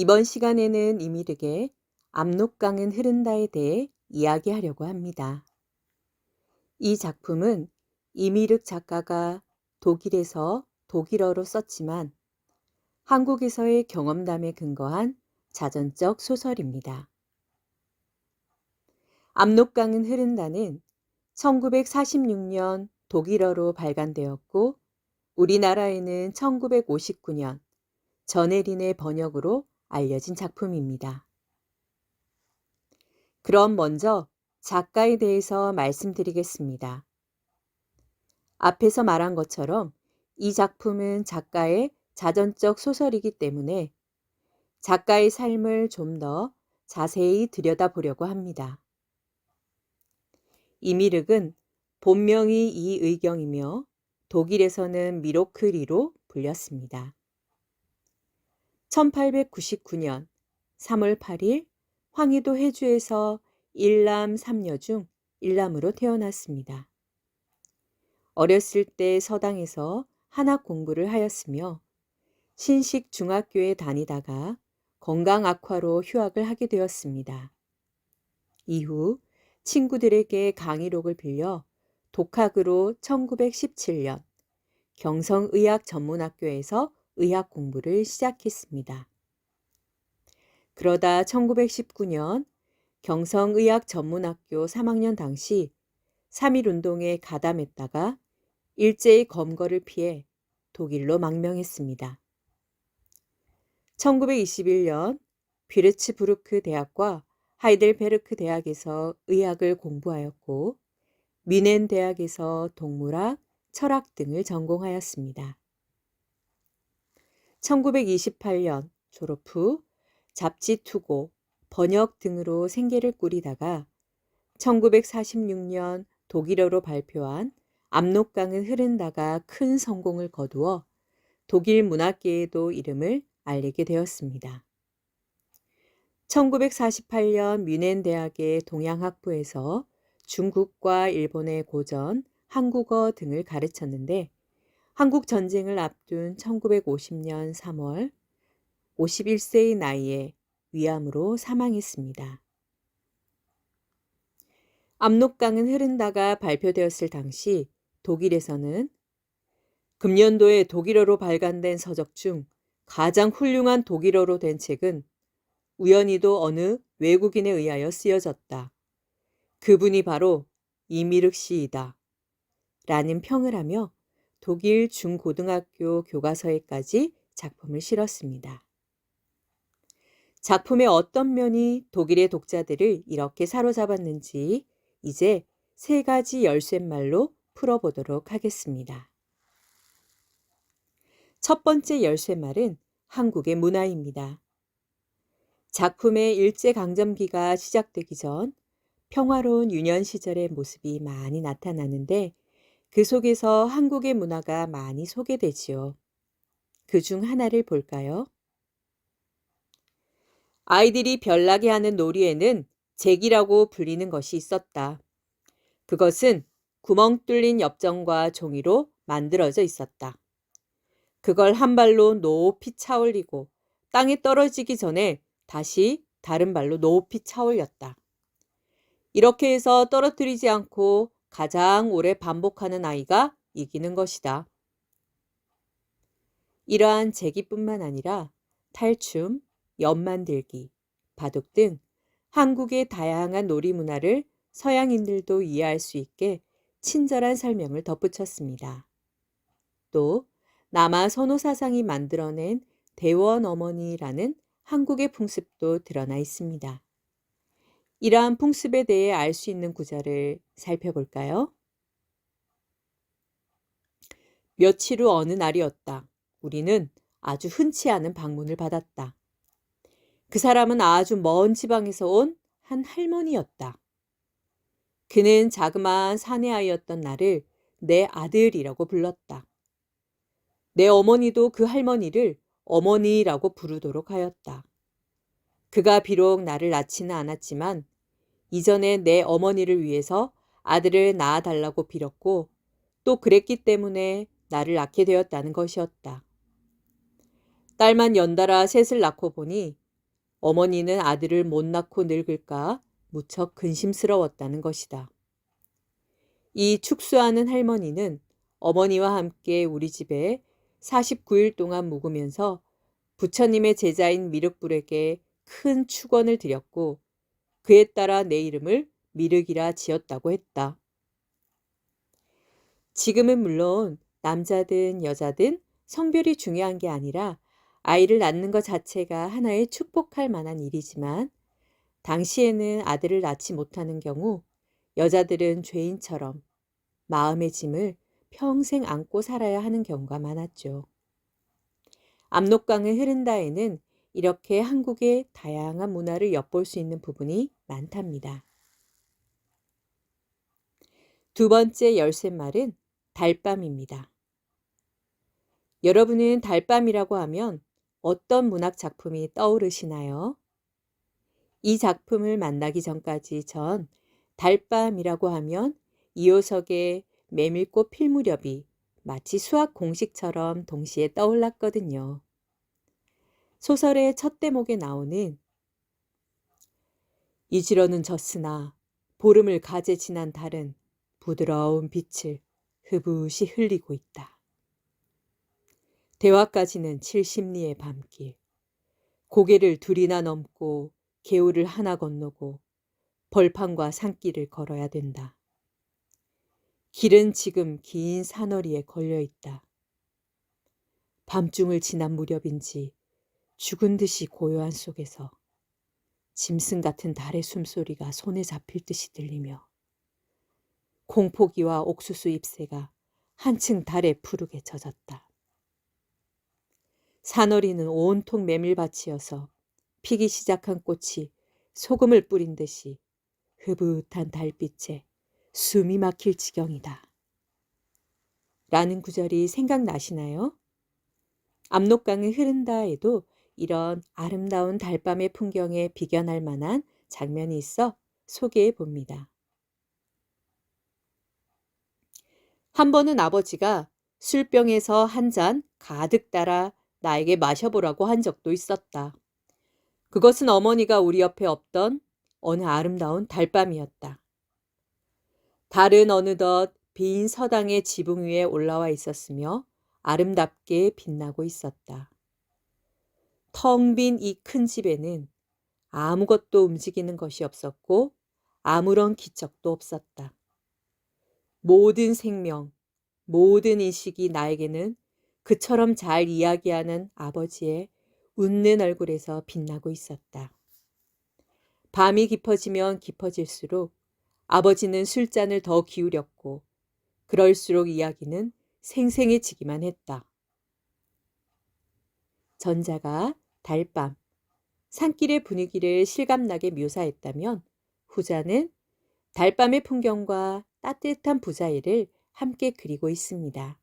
이번 시간에는 이미르게 압록강은 흐른다에 대해 이야기하려고 합니다. 이 작품은 이미륵 작가가 독일에서 독일어로 썼지만 한국에서의 경험담에 근거한 자전적 소설입니다. 압록강은 흐른다는 1946년 독일어로 발간되었고 우리나라에는 1959년 전혜린의 번역으로 알려진 작품입니다. 그럼 먼저 작가에 대해서 말씀드리겠습니다. 앞에서 말한 것처럼 이 작품은 작가의 자전적 소설이기 때문에 작가의 삶을 좀 더 자세히 들여다보려고 합니다. 이미륵은 본명이 이의경이며 독일에서는 미로크리로 불렸습니다. 1899년 3월 8일 황희도 해주에서 일남 삼녀 중 일남으로 태어났습니다. 어렸을 때 서당에서 한학 공부를 하였으며 신식 중학교에 다니다가 건강 악화로 휴학을 하게 되었습니다. 이후 친구들에게 강의록을 빌려 독학으로 1917년 경성의학 전문학교에서 의학 공부를 시작했습니다. 그러다 1919년 경성의학전문학교 3학년 당시 3.1운동에 가담했다가 일제의 검거를 피해 독일로 망명했습니다. 1921년 뷰르츠부르크 대학과 하이델베르크 대학에서 의학을 공부하였고 미넨 대학에서 동물학, 철학 등을 전공하였습니다. 1928년 졸업 후 잡지 투고, 번역 등으로 생계를 꾸리다가 1946년 독일어로 발표한 압록강은 흐른다가 큰 성공을 거두어 독일 문학계에도 이름을 알리게 되었습니다. 1948년 뮌헨 대학의 동양학부에서 중국과 일본의 고전, 한국어 등을 가르쳤는데 한국 전쟁을 앞둔 1950년 3월 51세의 나이에 위암으로 사망했습니다. 압록강은 흐른다가 발표되었을 당시 독일에서는 금년도에 독일어로 발간된 서적 중 가장 훌륭한 독일어로 된 책은 우연히도 어느 외국인에 의하여 쓰여졌다. 그분이 바로 이미륵 씨이다. 라는 평을 하며 독일 중고등학교 교과서에까지 작품을 실었습니다. 작품의 어떤 면이 독일의 독자들을 이렇게 사로잡았는지 이제 세 가지 열쇠말로 풀어보도록 하겠습니다. 첫 번째 열쇠말은 한국의 문화입니다. 작품의 일제강점기가 시작되기 전 평화로운 유년 시절의 모습이 많이 나타나는데 그 속에서 한국의 문화가 많이 소개되지요. 그 중 하나를 볼까요? 아이들이 별나게 하는 놀이에는 잭이라고 불리는 것이 있었다. 그것은 구멍 뚫린 엽전과 종이로 만들어져 있었다. 그걸 한 발로 높이 차 올리고 땅에 떨어지기 전에 다시 다른 발로 높이 차 올렸다. 이렇게 해서 떨어뜨리지 않고 가장 오래 반복하는 아이가 이기는 것이다. 이러한 제기뿐만 아니라 탈춤, 연 만들기, 바둑 등 한국의 다양한 놀이 문화를 서양인들도 이해할 수 있게 친절한 설명을 덧붙였습니다. 또 남아 선호 사상이 만들어낸 대원 어머니라는 한국의 풍습도 드러나 있습니다. 이러한 풍습에 대해 알 수 있는 구절을 살펴볼까요? 며칠 후 어느 날이었다. 우리는 아주 흔치 않은 방문을 받았다. 그 사람은 아주 먼 지방에서 온 한 할머니였다. 그는 자그마한 사내 아이였던 나를 내 아들이라고 불렀다. 내 어머니도 그 할머니를 어머니라고 부르도록 하였다. 그가 비록 나를 낳지는 않았지만 이전에 내 어머니를 위해서 아들을 낳아달라고 빌었고 또 그랬기 때문에 나를 낳게 되었다는 것이었다. 딸만 연달아 셋을 낳고 보니 어머니는 아들을 못 낳고 늙을까 무척 근심스러웠다는 것이다. 이 축소하는 할머니는 어머니와 함께 우리 집에 49일 동안 묵으면서 부처님의 제자인 미륵불에게 큰 축원을 드렸고 그에 따라 내 이름을 미륵이라 지었다고 했다. 지금은 물론 남자든 여자든 성별이 중요한 게 아니라 아이를 낳는 것 자체가 하나의 축복할 만한 일이지만 당시에는 아들을 낳지 못하는 경우 여자들은 죄인처럼 마음의 짐을 평생 안고 살아야 하는 경우가 많았죠. 압록강을 흐른다에는 이렇게 한국의 다양한 문화를 엿볼 수 있는 부분이 많답니다. 두 번째 열쇠말은 달밤입니다. 여러분은 달밤이라고 하면 어떤 문학 작품이 떠오르시나요? 이 작품을 만나기 전까지 전 달밤이라고 하면 이호석의 메밀꽃 필 무렵이 마치 수학 공식처럼 동시에 떠올랐거든요. 소설의 첫 대목에 나오는 이지러는 졌으나 보름을 가제 지난 달은 부드러운 빛을 흐붓이 흘리고 있다. 대화까지는 70리의 밤길. 고개를 둘이나 넘고 개울을 하나 건너고 벌판과 산길을 걸어야 된다. 길은 지금 긴 산허리에 걸려 있다. 밤중을 지난 무렵인지 죽은 듯이 고요한 속에서 짐승 같은 달의 숨소리가 손에 잡힐 듯이 들리며 공포기와 옥수수 잎새가 한층 달에 푸르게 젖었다. 산허리는 온통 메밀밭이어서 피기 시작한 꽃이 소금을 뿌린 듯이 흐붓한 달빛에 숨이 막힐 지경이다. 라는 구절이 생각나시나요? 압록강이 흐른다에도 이런 아름다운 달밤의 풍경에 비견할 만한 장면이 있어 소개해 봅니다. 한 번은 아버지가 술병에서 한 잔 가득 따라 나에게 마셔보라고 한 적도 있었다. 그것은 어머니가 우리 옆에 없던 어느 아름다운 달밤이었다. 달은 어느덧 빈 서당의 지붕 위에 올라와 있었으며 아름답게 빛나고 있었다. 텅 빈 이 큰 집에는 아무것도 움직이는 것이 없었고 아무런 기척도 없었다. 모든 생명, 모든 인식이 나에게는 그처럼 잘 이야기하는 아버지의 웃는 얼굴에서 빛나고 있었다. 밤이 깊어지면 깊어질수록 아버지는 술잔을 더 기울였고 그럴수록 이야기는 생생해지기만 했다. 전자가 달밤, 산길의 분위기를 실감나게 묘사했다면 후자는 달밤의 풍경과 따뜻한 부자애를 함께 그리고 있습니다.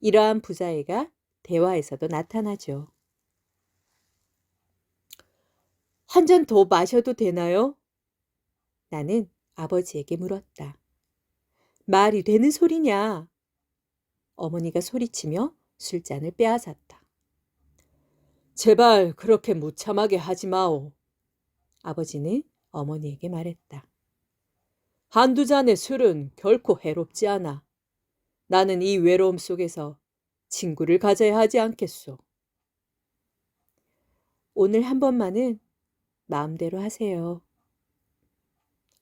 이러한 부자애가 대화에서도 나타나죠. 한 잔 더 마셔도 되나요? 나는 아버지에게 물었다. 말이 되는 소리냐? 어머니가 소리치며 술잔을 빼앗았다. 제발 그렇게 무참하게 하지 마오. 아버지는 어머니에게 말했다. 한두 잔의 술은 결코 해롭지 않아. 나는 이 외로움 속에서 친구를 가져야 하지 않겠소. 오늘 한 번만은 마음대로 하세요.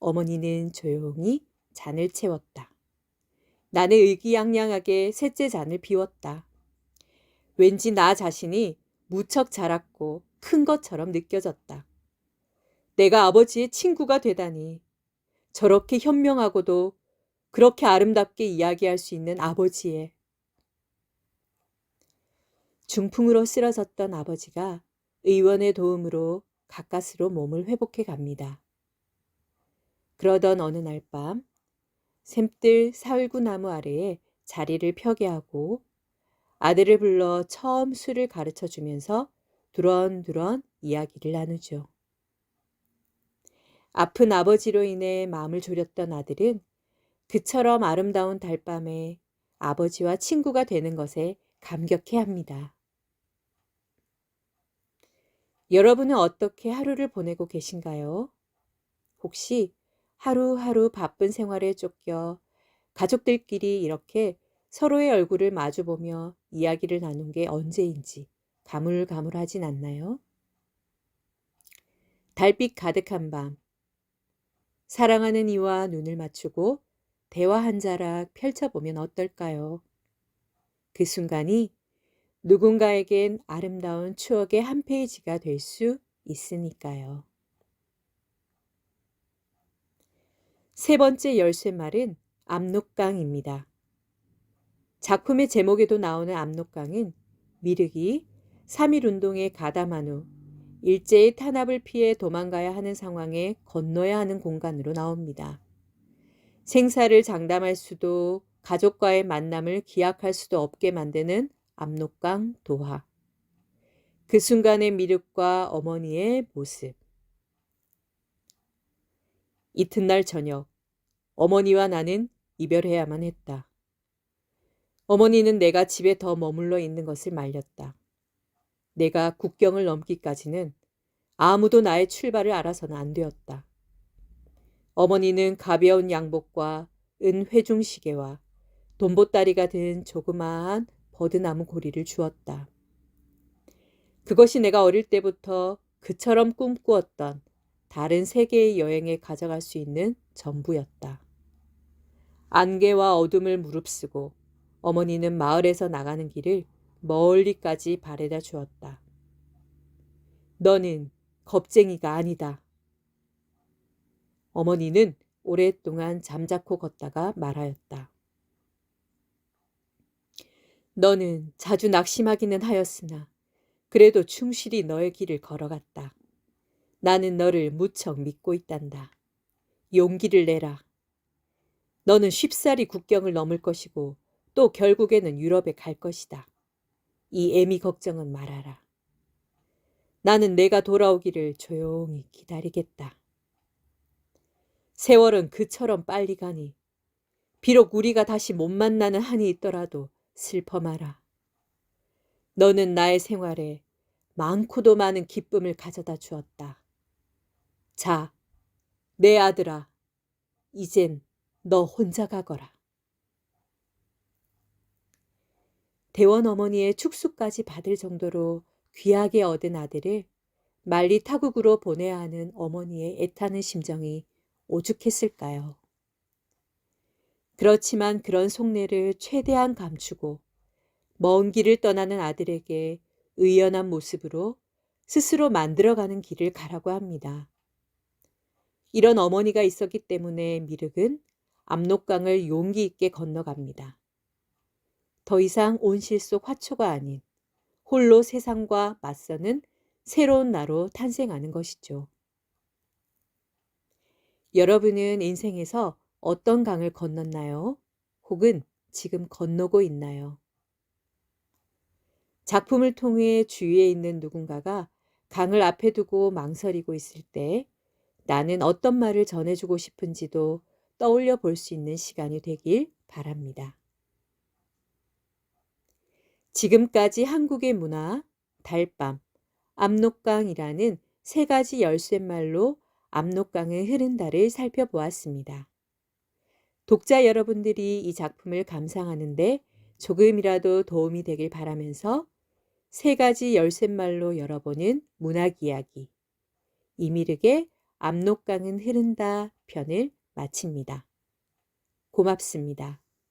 어머니는 조용히 잔을 채웠다. 나는 의기양양하게 셋째 잔을 비웠다. 왠지 나 자신이 무척 자랐고 큰 것처럼 느껴졌다. 내가 아버지의 친구가 되다니 저렇게 현명하고도 그렇게 아름답게 이야기할 수 있는 아버지의 중풍으로 쓰러졌던 아버지가 의원의 도움으로 가까스로 몸을 회복해 갑니다. 그러던 어느 날 밤 샘들 사울구나무 아래에 자리를 펴게 하고 아들을 불러 처음 술을 가르쳐 주면서 두런두런 이야기를 나누죠. 아픈 아버지로 인해 마음을 졸였던 아들은 그처럼 아름다운 달밤에 아버지와 친구가 되는 것에 감격해 합니다. 여러분은 어떻게 하루를 보내고 계신가요? 혹시 하루하루 바쁜 생활에 쫓겨 가족들끼리 이렇게 서로의 얼굴을 마주보며 이야기를 나눈 게 언제인지 가물가물하진 않나요? 달빛 가득한 밤. 사랑하는 이와 눈을 맞추고 대화 한 자락 펼쳐보면 어떨까요? 그 순간이 누군가에겐 아름다운 추억의 한 페이지가 될 수 있으니까요. 세 번째 열쇠 말은 압록강입니다. 작품의 제목에도 나오는 압록강은 미륵이 3.1 운동에 가담한 후 일제의 탄압을 피해 도망가야 하는 상황에 건너야 하는 공간으로 나옵니다. 생사를 장담할 수도 가족과의 만남을 기약할 수도 없게 만드는 압록강 도화. 그 순간의 미륵과 어머니의 모습. 이튿날 저녁, 어머니와 나는 이별해야만 했다. 어머니는 내가 집에 더 머물러 있는 것을 말렸다. 내가 국경을 넘기까지는 아무도 나의 출발을 알아서는 안 되었다. 어머니는 가벼운 양복과 은 회중 시계와 돈보따리가 든 조그마한 버드나무 고리를 주었다. 그것이 내가 어릴 때부터 그처럼 꿈꾸었던 다른 세계의 여행에 가져갈 수 있는 전부였다. 안개와 어둠을 무릅쓰고 어머니는 마을에서 나가는 길을 멀리까지 바래다 주었다. 너는 겁쟁이가 아니다. 어머니는 오랫동안 잠자코 걷다가 말하였다. 너는 자주 낙심하기는 하였으나 그래도 충실히 너의 길을 걸어갔다. 나는 너를 무척 믿고 있단다. 용기를 내라. 너는 쉽사리 국경을 넘을 것이고 또 결국에는 유럽에 갈 것이다. 이 애미 걱정은 말아라. 나는 내가 돌아오기를 조용히 기다리겠다. 세월은 그처럼 빨리 가니 비록 우리가 다시 못 만나는 한이 있더라도 슬퍼 마라. 너는 나의 생활에 많고도 많은 기쁨을 가져다 주었다. 자, 내 아들아, 이젠 너 혼자 가거라. 대원 어머니의 축수까지 받을 정도로 귀하게 얻은 아들을 말리 타국으로 보내야 하는 어머니의 애타는 심정이 오죽했을까요? 그렇지만 그런 속내를 최대한 감추고 먼 길을 떠나는 아들에게 의연한 모습으로 스스로 만들어가는 길을 가라고 합니다. 이런 어머니가 있었기 때문에 미륵은 압록강을 용기 있게 건너갑니다. 더 이상 온실 속 화초가 아닌 홀로 세상과 맞서는 새로운 나로 탄생하는 것이죠. 여러분은 인생에서 어떤 강을 건넜나요? 혹은 지금 건너고 있나요? 작품을 통해 주위에 있는 누군가가 강을 앞에 두고 망설이고 있을 때 나는 어떤 말을 전해주고 싶은지도 떠올려 볼 수 있는 시간이 되길 바랍니다. 지금까지 한국의 문화, 달밤, 압록강이라는 세 가지 열쇠말로 압록강의 흐른다를 살펴보았습니다. 독자 여러분들이 이 작품을 감상하는데 조금이라도 도움이 되길 바라면서 세 가지 열쇠말로 열어보는 문학 이야기 이미륵의 압록강은 흐른다 편을 마칩니다. 고맙습니다.